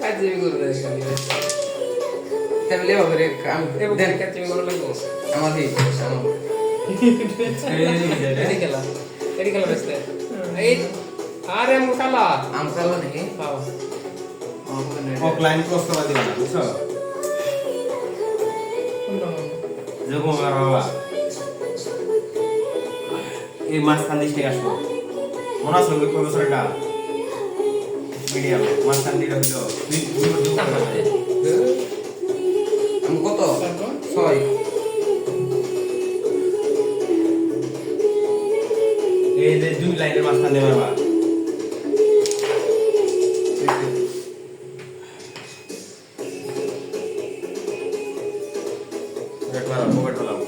কাজে তাহলে কাম দেন। কাজে আমার এডি খেলা। এডি খেলা এই আরে করা দিবা না বুঝছ? আমার বাবা এই মাঝখান দিক থেকে আসব মনে আছে ওই প্রফেসরটা মিডিয়াম মাঝখান দিকে হইল আমি কত? ছয়। এই যে দুই লাইনের মাঝখান দিয়ে মারবা পকেট মারাও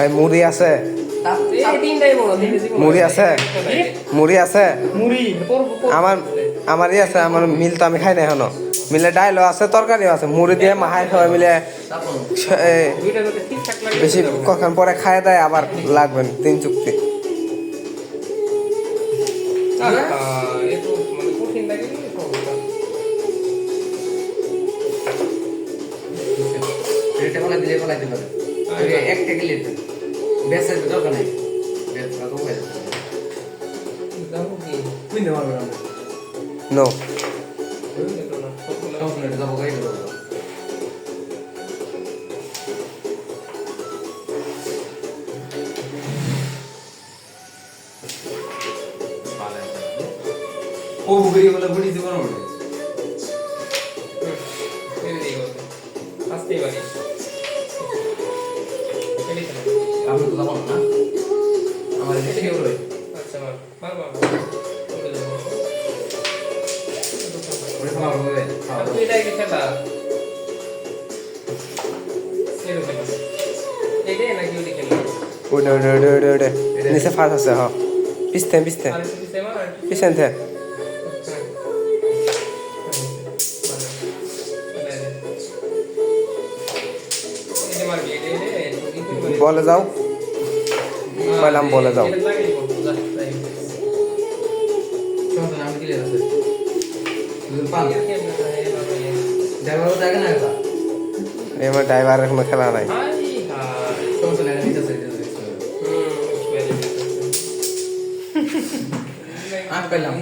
ভাই মুড়ি আছে। মুড়ি আছে? মুড়ি আছে? আমার, আমারই আছে, আমার মিল তো আমি খাই না এখনও। মিলে ডাইলও আছে, তরকারিও আছে। মুড়ি দিয়ে মাহাই সবাই মিলে বেশি কখন পরে খায় দেয়, আবার লাগবেন তিন চুক্তি। দিলে বলা একটা গেলে বেসের দরকার নাই না। নো নেই যাব গাড়ি দেবো ও বুড়ি বলে বুড়ি জীবন ওঠে আমি না আমার এসে কেউ রয়ে ওরে খাওয়া হবে খাওয়া হবে ওইটা ওইটা ওইটা ওইটা ওইটা নিচে ফাঁস আছে হ পিছতে পিছতে পিছন থে বলে যাও দেখে বলে এটা এবার ড্রাইভারের কোনো খেলা নাই। আট পেলাম